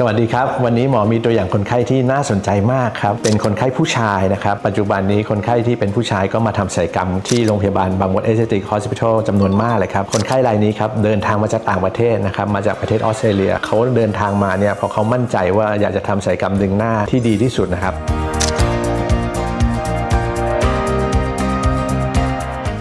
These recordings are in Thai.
สวัสดีครับ วันนี้หมอมีตัวอย่างคนไข้ที่น่าสนใจมากครับ เป็นคนไข้ผู้ชายนะครับ ปัจจุบันนี้คนไข้ที่เป็นผู้ชายก็มาทำศัลยกรรมที่โรงพยาบาลบางมดเอสติกฮอสพิทอลจำนวนมากเลยครับ คนไข้รายนี้ครับเดินทางมาจากต่างประเทศนะครับ มาจากประเทศออสเตรเลียเขาเดินทางมาเนี่ยเพราะเขามั่นใจว่าอยากจะทำศัลยกรรมดึงหน้าที่ดีที่สุดนะครับ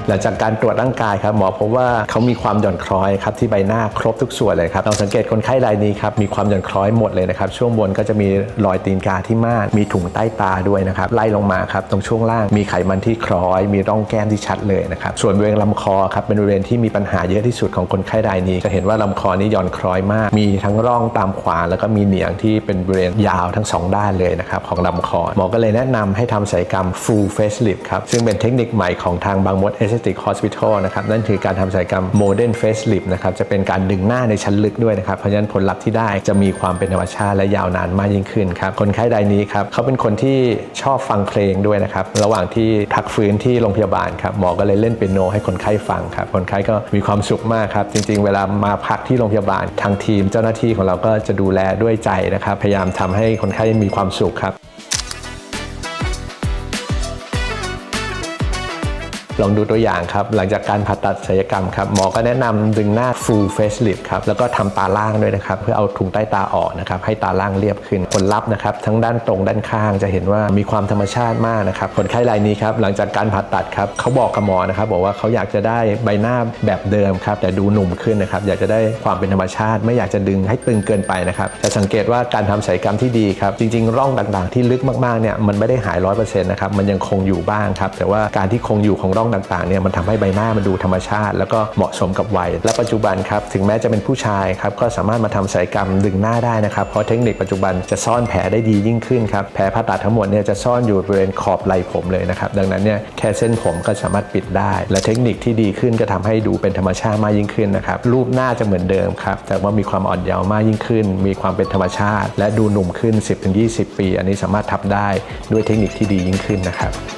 หลังจากการตรวจร่างกายครับหมอพบว่าเขามีความหย่อนคล้อยครับที่ใบหน้าครบทุกส่วนเลยครับเราสังเกตคนไข้รายนี้ครับมีความหย่อนคล้อยหมดเลยนะครับช่วงบนก็จะมีรอยตีนกาที่มาก มีถุงใต้ตาด้วยนะครับไล่ลงมาครับตรงช่วงล่างมีไขมันที่คล้อย มีร่องแก้มที่ชัดเลยนะครับส่วนบริเวณลำคอครับเป็นบริเวณที่มีปัญหาเยอะที่สุดของคนไข้รายนี้ จะเห็นว่าลำคอนี้หย่อนคล้อยมาก มีทั้งร่องตามขวาแล้วก็มีเหนียงที่เป็นบริเวณยาวทั้งสองด้านเลยนะครับของลำคอหมอก็เลยแนะนำให้ทำศัลยกรรม full face lift ครับซึ่งเป็นเทคนิคใหม่ของทางบางมด Aesthetic Hospital นะครับนั่นคือการทำศัลยกรรม Modern Face Lift นะครับจะเป็นการดึงหน้าในชั้นลึกด้วยนะครับเพราะฉะนั้นผลลัพธ์ที่ได้จะมีความเป็นธรรมชาติและยาวนานมากยิ่งขึ้นครับคนไข้รายนี้ครับเขาเป็นคนที่ชอบฟังเพลงด้วยนะครับระหว่างที่พักฟื้นที่โรงพยาบาลครับหมอก็เลยเล่นเปียโนให้คนไข้ฟังครับคนไข้ก็มีความสุขมากครับจริง ๆ เวลามาพักที่โรงพยาบาลทางทีม เจ้าหน้าที่ของเราก็จะดูแลด้วยใจนะครับพยายามทำให้คนไข้มีความสุขครับ ลองดูตัวอย่างครับ หลังจากการผ่าตัดศัลยกรรมครับหมอก็แนะนำดึงหน้า full face lift ครับแล้วก็ทำตาล่างด้วยนะครับเพื่อเอาถุงใต้ตาออกนะครับให้ตาล่างเรียบขึ้นผลลัพธ์นะครับทั้งด้านตรงด้านข้างจะเห็นว่ามีความธรรมชาติมากนะครับคนไข้รายนี้ครับหลังจากการผ่าตัดครับเขาบอกกับหมอนะครับบอกว่าเขาอยากจะได้ใบหน้าแบบเดิมครับแต่ดูหนุ่มขึ้นนะครับอยากจะได้ความเป็นธรรมชาติ ไม่อยากจะดึงให้ตึงเกินไปนะครับจะสังเกตว่าการทำศัลยกรรมที่ดีครับจริง ๆ ร่องต่างๆ ที่ลึกมากๆเนี่ยมันไม่ได้หายร้อยเปอร์เซ็นต์นะครับมันยังคงอยู่บ้างครับแต่ว่าการที่คงอยู่ของร่องต่างๆเนี่ยมันทำให้ใบหน้ามันดูธรรมชาติ แล้วก็เหมาะสมกับวัย และปัจจุบันครับถึงแม้จะเป็นผู้ชายครับก็สามารถมาทำศัลยกรรมดึงหน้าได้นะครับเพราะเทคนิคปัจจุบันจะซ่อนแผลได้ดียิ่งขึ้นครับแผลผ่าตัดทั้งหมดเนี่ยจะซ่อนอยู่บริเวณขอบไหล่ผมเลยนะครับดังนั้นเนี่ยแค่เส้นผมก็สามารถปิดได้ และเทคนิคที่ดีขึ้นก็ทำให้ดูเป็นธรรมชาติมากยิ่งขึ้นนะครับรูปหน้าจะเหมือนเดิมครับแต่ว่ามีความอ่อนเยาว์มากยิ่งขึ้น มีความเป็นธรรมชาติ และดูหนุ่มขึ้น 10-20 ปี อันนี้สามารถทำได้ด้วยเทคนิคที่ดียิ่งขึ้นนะครับ